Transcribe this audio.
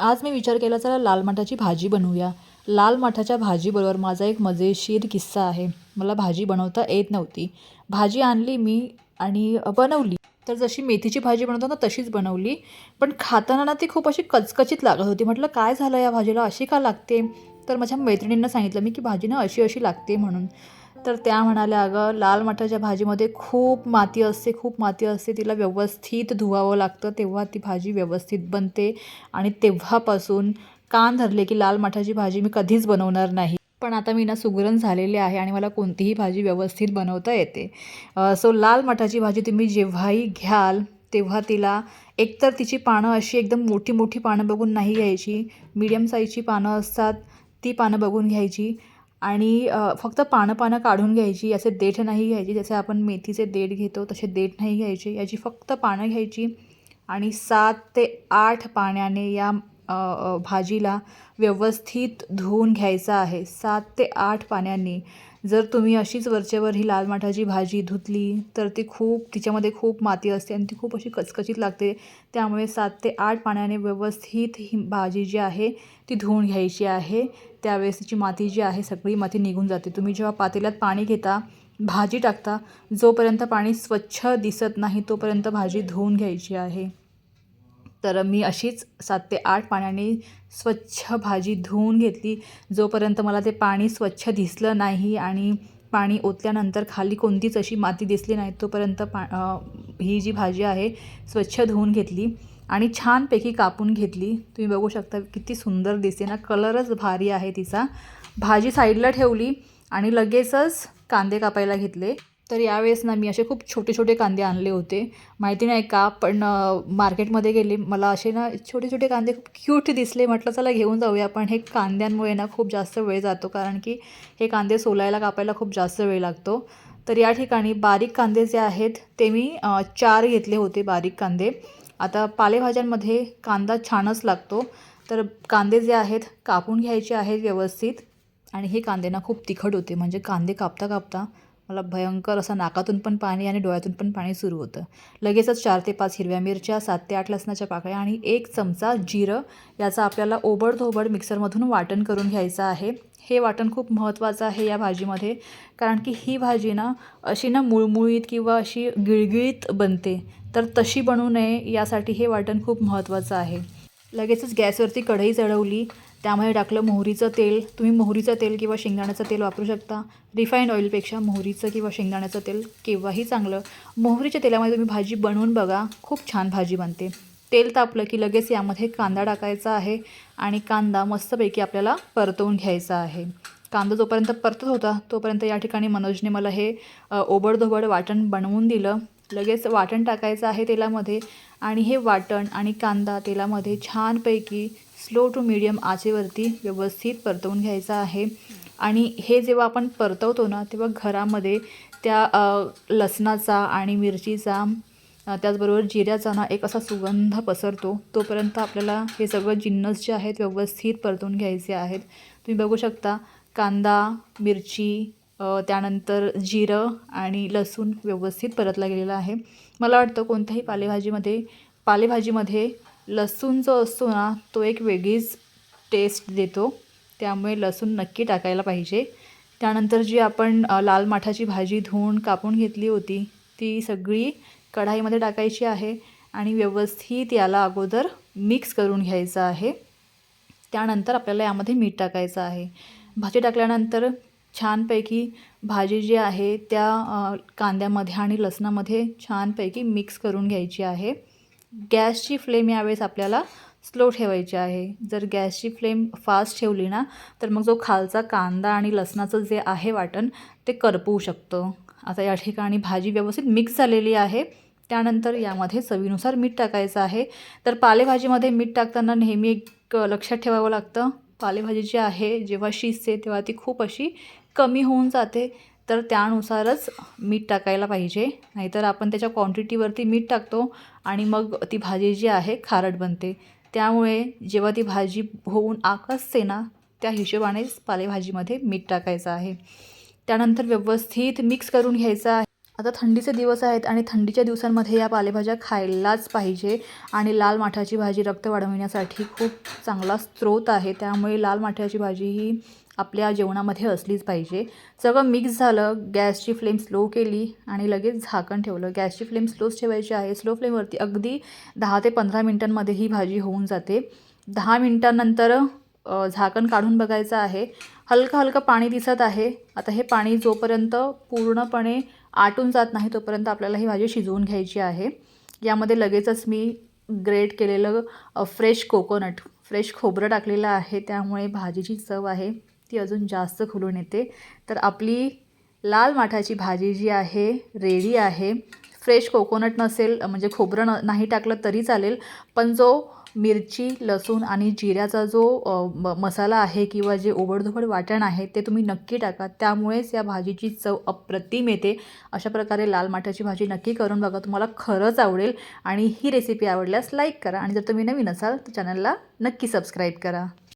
आज मी विचार केला चला लाल मठाची भाजी बनवूया. लाल मठाच्या भाजीबरोबर माझा एक मजेशीर किस्सा आहे. मला भाजी बनवता येत नव्हती. भाजी आणली मी आणि बनवली. तर जशी मेथीची भाजी बनवतो ना तशीच बनवली. पण खाताना ना ती खूप अशी कचकचीत लागत होती. म्हटलं काय झालं या भाजीला? अशी का लागते? तर माझ्या मैत्रिणींना सांगितलं मी की भाजी ना अशी अशी लागते म्हणून. तर त्या म्हणाल्या अगं लाल मठाच्या भाजीमध्ये खूप माती असते खूप माती असते तिला व्यवस्थित धुवावं लागतं तेव्हा ती भाजी व्यवस्थित बनते आणि तेव्हापासून कान धरले की लाल मठाची भाजी मी कधीच बनवणार नाही. पण आता मी ना सुगरण झालेले आहे आणि मला कोणतीही भाजी व्यवस्थित बनवता येते. सो लाल मठाची भाजी तुम्ही जेव्हाही घ्याल तेव्हा तिला एकतर तिची पानं अशी एकदम मोठी मोठी पानं बघून नाही घ्यायची मीडियम साईजची पानं असतात ती पानं बघून घ्यायची. आणि फक्त पानं पानं काढून घ्यायची असे देठ नाही घ्यायची जसे आपण मेथीचे देठ घेतो तसे देठ नाही घ्यायचे. याची फक्त पानं घ्यायची आणि सात ते आठ पाण्याने या भाजीला व्यवस्थित धुवून घ्यायचा आहे. सात ते आठ पाण्याने. जर तुम्ही अशीच वरचेवर ही लाल माठाची भाजी धुतली तर ती खूप तिच्यामध्ये खूप माती असते आणि ती खूप अशी कचकचीत लागते. त्यामुळे सात ते आठ पाण्याने व्यवस्थित ही भाजी जी आहे ती धुवून घ्यायची आहे. त्यावेळेस तिची माती जी आहे सगळी माती निघून जाते. तुम्ही जेव्हा पातेल्यात पाणी घेता भाजी टाकता जोपर्यंत पाणी स्वच्छ दिसत नाही तोपर्यंत भाजी धुवून घ्यायची आहे. तर मी अशीच सात ते आठ पाण्याने स्वच्छ भाजी धुवून घेतली. जोपर्यंत मला ते पाणी स्वच्छ दिसलं नाही आणि पाणी ओतल्यानंतर खाली कोणतीच अशी माती दिसली नाही तोपर्यंत पा ही जी भाजी आहे स्वच्छ धुवून घेतली आणि छानपैकी कापून घेतली. तुम्ही बघू शकता किती सुंदर दिसते ना कलरच भारी आहे तिचा. भाजी साईडला ठेवली आणि लगेचच कांदे कापायला घेतले. तर यावेळेस ना मी असे खूप छोटे छोटे कांदे आणले होते. माहिती नाही का पण मार्केटमध्ये गेले मला असे ना छोटे छोटे कांदे खूप क्यूट दिसले. म्हटलं चला घेऊन जाऊया. पण हे कांद्यांमुळे ना खूप जास्त वेळ जातो कारण की हे कांदे सोलायला कापायला खूप जास्त वेळ लागतो. तर या ठिकाणी बारीक कांदे जे आहेत ते मी चार घेतले होते बारीक कांदे. आता पालेभाज्यांमध्ये कांदा छानच लागतो. तर कांदे जे आहेत कापून घ्यायचे आहेत व्यवस्थित. आणि हे कांदे ना खूप तिखट होते म्हणजे कांदे कापता कापता मला भयंकर असं नाकातून पण पाणी आणि डोळ्यातून पण पाणी सुरू होतं. लगेचच चार ते पाच हिरव्या मिरच्या सात ते आठ लसणाच्या पाकळ्या आणि एक चमचा जिरं याचा आपल्याला ओबडधोबड मिक्सरमधून वाटण करून घ्यायचं आहे. हे वाटण खूप महत्त्वाचं आहे या भाजीमध्ये कारण की ही भाजी ना अशी ना मुळमुळीत किंवा अशी गिळगिळीत बनते. तर तशी बनू नये यासाठी हे वाटण खूप महत्त्वाचं आहे. लगेचच गॅसवरती कढई चढवली. त्यामध्ये टाकलं मोहरीचं तेल. तुम्ही मोहरीचं तेल किंवा शेंगदाण्याचं तेल वापरू शकता. रिफाईंड ऑइलपेक्षा मोहरीचं किंवा शेंगदाण्याचं तेल केव्हाही चांगलं. मोहरीच्या तेलामध्ये तुम्ही भाजी बनवून बघा. खूप छान भाजी बनते. तेल तापलं की लगेच यामध्ये कांदा टाकायचा आहे आणि कांदा मस्तपैकी आपल्याला परतवून घ्यायचा आहे. कांदा जोपर्यंत परतत होता तोपर्यंत या ठिकाणी मनोजने मला हे ओबडधोबड वाटण बनवून दिलं. लगेच वाटण टाकायचं आहे तेलामध्ये आणि हे वाटण आणि कांदा तेलामध्ये छानपैकी स्लो टू मीडियम आचेवरती व्यवस्थित परतवून घ्यायचं आहे. आणि हे जेव्हा आपण परतवतो ना तेव्हा घरामध्ये त्या लसणाचा आणि मिरचीचा त्याचबरोबर जिऱ्याचा ना एक असा सुगंध पसरतो. तोपर्यंत आपल्याला हे सगळं जिन्नस जे आहेत व्यवस्थित परतून घ्यायचे आहेत. तुम्ही बघू शकता कांदा मिरची त्यानंतर जिरं आणि लसूण व्यवस्थित परतला गेलेला आहे. मला वाटतं कोणत्याही पालेभाजीमध्ये पालेभाजीमध्ये लसूण जो असतो ना तो एक वेगळीच टेस्ट देतो. त्यामुळे लसूण नक्की टाकायला पाहिजे. त्यानंतर जी आपण लाल माठाची भाजी धुवून कापून घेतली होती ती सगळी कढाईमध्ये टाकायची आहे आणि व्यवस्थित याला अगोदर मिक्स करून घ्यायचं आहे. त्यानंतर आपल्याला यामध्ये मीठ टाकायचं आहे. भाजी टाकल्यानंतर छानपैकी भाजी जी आहे त्या कांद्यामध्ये आणि लसणामध्ये छानपैकी मिक्स करून घ्यायची आहे. गॅसची फ्लेम यावेळेस आपल्याला स्लो ठेवायची आहे. जर गॅसची फ्लेम फास्ट ठेवली ना तर मग जो खालचा कांदा आणि लसणाचं जे आहे वाटण ते करपवू शकतं. आता या ठिकाणी भाजी व्यवस्थित मिक्स झालेली आहे. त्यानंतर यामध्ये चवीनुसार मीठ टाकायचं आहे. तर पालेभाजीमध्ये मीठ टाकताना नेहमी एक लक्षात ठेवावं लागतं. पालेभाजी जी आहे जेव्हा शिजते तेव्हा ती खूप अशी कमी होऊन जाते. तर त्यानुसारच मीठ टाकायला पाहिजे. नाहीतर आपण त्याच्या क्वांटिटीवरती मीठ टाकतो आणि मग ती भाजी जी आहे खारट बनते. त्यामुळे जेव्हा ती भाजी होऊन आकसते ना त्या हिशोबानेच पालेभाजीमध्ये मीठ टाकायचं आहे. त्यानंतर व्यवस्थित मिक्स करून घ्यायचं आहे. आता थंडीचे दिवस आहेत आणि थंडीच्या दिवसांमध्ये या पालेभाज्या खायलाच पाहिजे आणि लाल माठाची भाजी रक्त वाढविण्यासाठी खूप चांगला स्रोत आहे. त्यामुळे लाल माठाची भाजी ही आपल्या जेवणामध्ये असलीच पाहिजे. सगळं मिक्स झालं गॅसची फ्लेम स्लो केली आणि लगेच झाकण ठेवलं. गॅसची फ्लेम स्लोच ठेवायची आहे. स्लो फ्लेमवरती अगदी दहा ते पंधरा मिनटांमध्ये ही भाजी होऊन जाते. दहा मिनटांनंतर झाकण काढून बघायचं आहे. हलकं हलकं पाणी दिसत आहे. आता हे पाणी जोपर्यंत पूर्णपणे आटून जात नाही तोपर्यंत आपल्याला ही भाजी शिजवून घ्यायची आहे. यामध्ये लगेचच मी ग्रेट केलेलं फ्रेश कोकोनट फ्रेश खोबरं टाकलेलं आहे. त्यामुळे भाजीची चव आहे ती अजून जास्त खुलून येते. तर आपली लाल माठाची भाजी जी आहे रेडी आहे. फ्रेश कोकोनट नसेल म्हणजे खोबरं न नाही टाकलं तरी चालेल पण जो मिरची लसूण आणि जिऱ्याचा जो म मसाला आहे किंवा जे ओबडधोबड वाटण आहे ते तुम्ही नक्की टाका. त्यामुळेच या भाजीची चव अप्रतिम येते. अशा प्रकारे लाल माठाची भाजी नक्की करून बघा. तुम्हाला खरंच आवडेल आणि ही रेसिपी आवडल्यास लाईक करा. आणि जर तुम्ही नवीन असाल तर चॅनलला नक्की सबस्क्राईब करा.